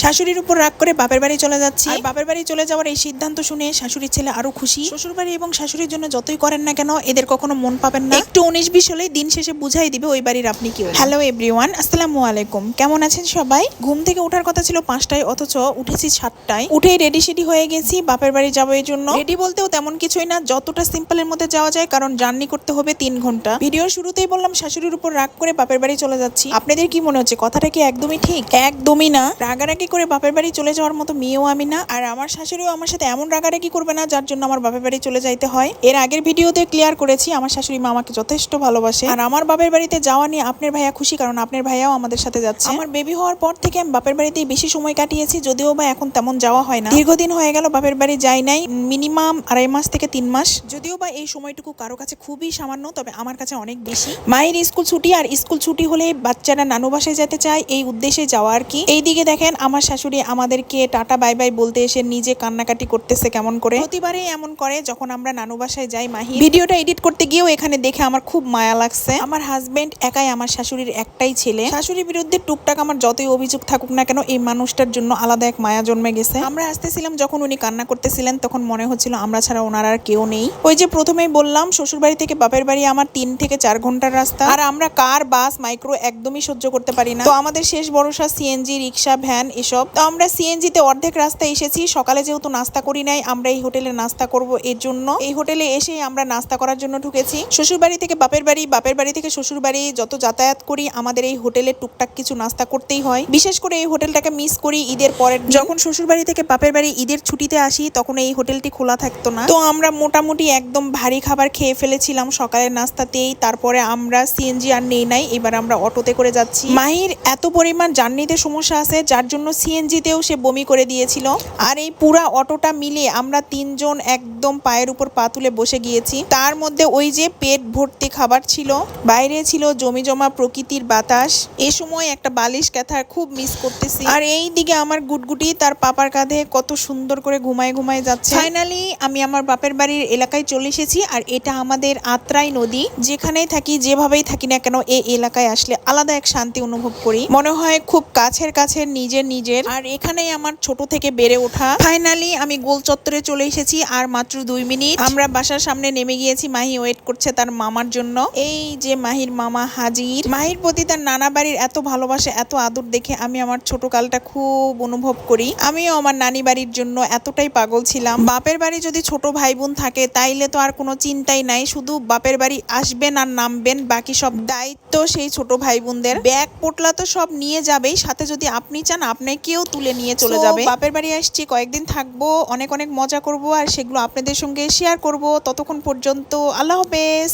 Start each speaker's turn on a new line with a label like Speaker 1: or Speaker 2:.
Speaker 1: শাশুড়ির উপর রাগ করে বাপের বাড়ি চলে যাচ্ছি। আর বাপের বাড়ি চলে যাওয়ার এই সিদ্ধান্ত শুনে শাশুড়ির ছেলে আরও খুশি। শ্বশুর বাড়ি এবং শাশুড়ির জন্য যতই করেন না কেন এদের কখনো মন পাবেন না। একটু উনিশ বিশ হলেই দিন শেষে বুঝাই দিবে ওই বাড়ির আপনি কি হ্যালো এভরিওয়ান আসসালামু আলাইকুম। কেমন আছেন সবাই? ঘুম থেকে ওঠার কথা ছিল পাঁচটায় অথচ উঠেছি সাতটায়। উঠেই রেডি সেডি হয়ে গেছি বাপের বাড়ি যাব এই জন্য। রেডি বলতেও তেমন কিছুই না যতটা সিম্পলের মধ্যে যাওয়া যায় কারণ জার্নি করতে হবে তিন ঘণ্টা। ভিডিওর শুরুতেই বললাম শাশুড়ির উপর রাগ করে বাপের বাড়ি চলে যাচ্ছি। আপনাদের কি মনে হচ্ছে কথাটা কি একদমই ঠিক? একদমই না। রাগারাগি করে বাপের বাড়ি চলে যাওয়ার মতো মেয়েও আমি না, আর আমার শাশুড়িও আমার সাথে এমন রাগারাগি করবে না, যার জন্য আমার বাপের বাড়ি চলে যাইতে হয়। এর আগের ভিডিওতে ক্লিয়ার করেছি, আমার শাশুড়ি মা আমাকে যথেষ্ট ভালোবাসে। আর আমার বাপের বাড়িতে যাওয়া নিয়ে আপনার ভাইয়া খুশি, কারণ আপনার ভাইয়াও আমাদের সাথে যাচ্ছে। আমার বেবি হওয়ার পর থেকে আমি বাপের বাড়িতেই বেশি সময় কাটিয়েছি, যদিও বা এখন তেমন যাওয়া হয় না। দীর্ঘদিন হয়ে গেল, বাপের বাড়ি যাই নাই মিনিমাম আড়াই মাস থেকে তিন মাস। যদিও বা এই সময়টুকু কারও কাছে খুবই সামান্য, তবে আমার কাছে অনেক বেশি। মায়ের স্কুল ছুটি, আর স্কুল ছুটি হলে বাচ্চারা নানু যেতে চায়, এই উদ্দেশ্যে যাওয়া আর কি। এইদিকে দেখেন, আমার শাশুড়ি আমাদেরকে টাটা, বাই বাই বলতে এসে নিজে কান্নাকাটি করতেছে কেমন করে? প্রতিবারই এমন করে যখন আমরা নানু বাসায় যাই, মাহি। ভিডিওটা এডিট করতে গিয়েও এখানে দেখে আমার খুব মায়া লাগছে। আমার হাজবেন্ড একাই আমার শাশুড়ির একটাই ছেলে। শাশুড়ির বিরুদ্ধে টুকটাক আমার যতই অভিযোগ থাকুক না কেন, এই মানুষটার জন্য আলাদা এক মায়া জন্মে গেছে। আমরা আসতেছিলাম যখন উনি কান্না করতেছিলেন, তখন মনে হচ্ছিল আমরা ছাড়া ওনার আর কেউ নেই। ওই যে প্রথমেই বললাম শ্বশুর বাড়ি থেকে বাপের বাড়ি আমার তিন থেকে চার ঘণ্টার রাস্তা। আর আমরা কার, বাস, মাইক্রো একদমই সহ্য করতে পারি না। তো আমাদের শেষ ভরসা, সিএনজি, রিক্সা, ভ্যান এসব। তো আমরা সিএনজিতে অর্ধেক রাস্তা এসেছি। সকালে যেহেতু নাস্তা করি নাই আমরা এই হোটেলে নাস্তা করব এর জন্য। এই হোটেলে এসে আমরা নাস্তা করার জন্য ঢুকেছি। শ্বশুর বাড়ি থেকে বাপের বাড়ি বাপের বাড়ি থেকে শ্বশুর বাড়ি যত যাতায়াত করি, আমাদের এই হোটেলে টুকটাক কিছু নাস্তা করতেই হয়। বিশেষ করে এই হোটেলটাকে মিস করি ঈদের পরের যখন শ্বশুর বাড়ি থেকে বাপের বাড়ি ঈদের ছুটিতে আসি, তখন এই হোটেলটি খোলা থাকতো না। তো আমরা মোটামুটি একদম ভারী খাবার খেয়ে ফেলেছিলাম সকালের নাস্তাতেই। তারপরে আমরা সিএনজি আর নেই নাই, এবার আমরা অটোতে করে যাচ্ছি। মাহির এত পরিমাণ জার্নিতে সমস্যা আছে, যার জন্য সিএনজিতেও সে বমি করে দিয়েছিল। আর এই পুরা অটোটা মিলে আমরা তিনজন একদম পায়ের উপর পা তুলে বসে গিয়েছি। তার মধ্যে ওই যে পেট ভর্তি খাবার ছিল, বাইরে ছিল জমি জমা প্রকৃতির বাতাস। এ সময় একটা বালিশ ক্যাথার খুব মিস করতেছি। আর এই দিকে আমার গুটগুটি তার পাপার কাঁধে কত সুন্দর করে ঘুমায় ঘুমায় যাচ্ছে। ফাইনালি আমি আমার বাপের বাড়ির এলাকায় চলে এসেছি আর এটা আমাদের আত্রাই নদী। যেখানেই থাকি, যেভাবেই থাকি না কেন এই এলাকায় আসলে আলাদা এক শান্তি অনুভব করি। মনে হয় খুব কাছের কাছের নিজের নিজের আর এখানেই আমার ছোট থেকে বেড়ে ওঠা। ফাইনালি আমি গোল চত্বরে চলে এসেছি আর মাত্র দুই মিনিট। আমরা বাসার সামনে নেমে গিয়েছি, মাহি ওয়েট করছে তার মামার জন্য। এই যে মাহির মামা হাজির। মাহির প্রতি তার নানা বাড়ির এত ভালোবাসা, এত আদর দেখে আমি আমার ছোট কালটা খুব অনুভব করি। আমিও আমার নানি বাড়ির জন্য এতটাই পাগল ছিলাম। বাপের বাড়ি যদি ছোট ভাই বোন থাকে, তাইলে তো আর কোনো চিন্তাই নাই। শুধু বাপের বাড়ি আসবেন আর নামবেন, বাকি সব দায়িত্ব সেই ছোট ভাই বোনদের ব্যাগ পোটলা তো সব নিয়ে যাবেই। সাথে যদি আপনি চান আপনাকেও তুলে নিয়ে চলে যাবে। বাপের বাড়ি আসছি কয়েকদিন থাকব অনেক অনেক মজা করব আর সেগুলো আপনাদের সঙ্গে শেয়ার করব। ততক্ষণ পর্যন্ত আল্লাহ হাফেজ।